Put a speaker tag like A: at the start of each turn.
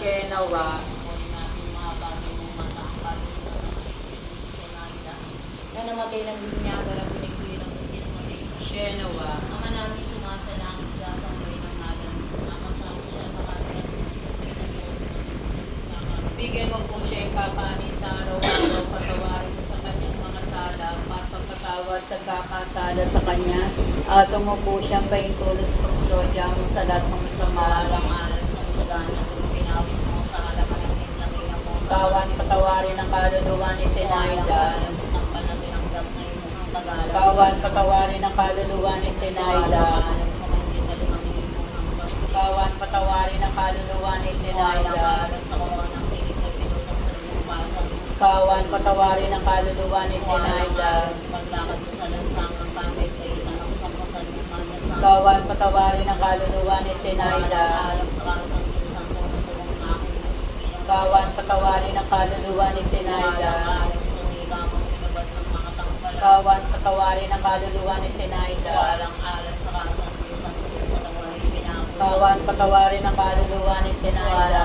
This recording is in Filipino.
A: Shenawa,
B: na namatay ng binyaga ng pinigli ng hindi namatay. Sa
A: Shenawa,
B: Ama namin sumasalangit ka sa mga ng ngalan. Ama sa siya sa kanya. Sa pinagyan
A: bigyan mo po siya yung kakanin sa araw-araw, patawarin mo sa kanyang mga sala, mapagpatawad sa kakasala sa kanya, at mo po siyang paingkulos kustodya mo sa lahat ng masama,
B: Alang-alang sa kasalanan kung pinawis mo sa halaman ng
A: Kawan patawarin ang kaluluwa ni
B: tagalan.
A: Kawan patawarin ang kaluluwa ni
B: hanggang.
A: Kawan patawarin ang kaluluwa ni
B: pasang.
A: Kawan patawarin ang kaluluwa ni
B: sa
A: Kawan patawarin ang kaluluwa ni Senaida.
B: Alam
A: Kawan patawarin ang kaluluwa ni
B: tangkala.
A: Kawan patawarin ang kaluluwa ni Senaida.
B: Walang alam sa kasang.
A: Kawan patawarin ang kaluluwa ni Senaida.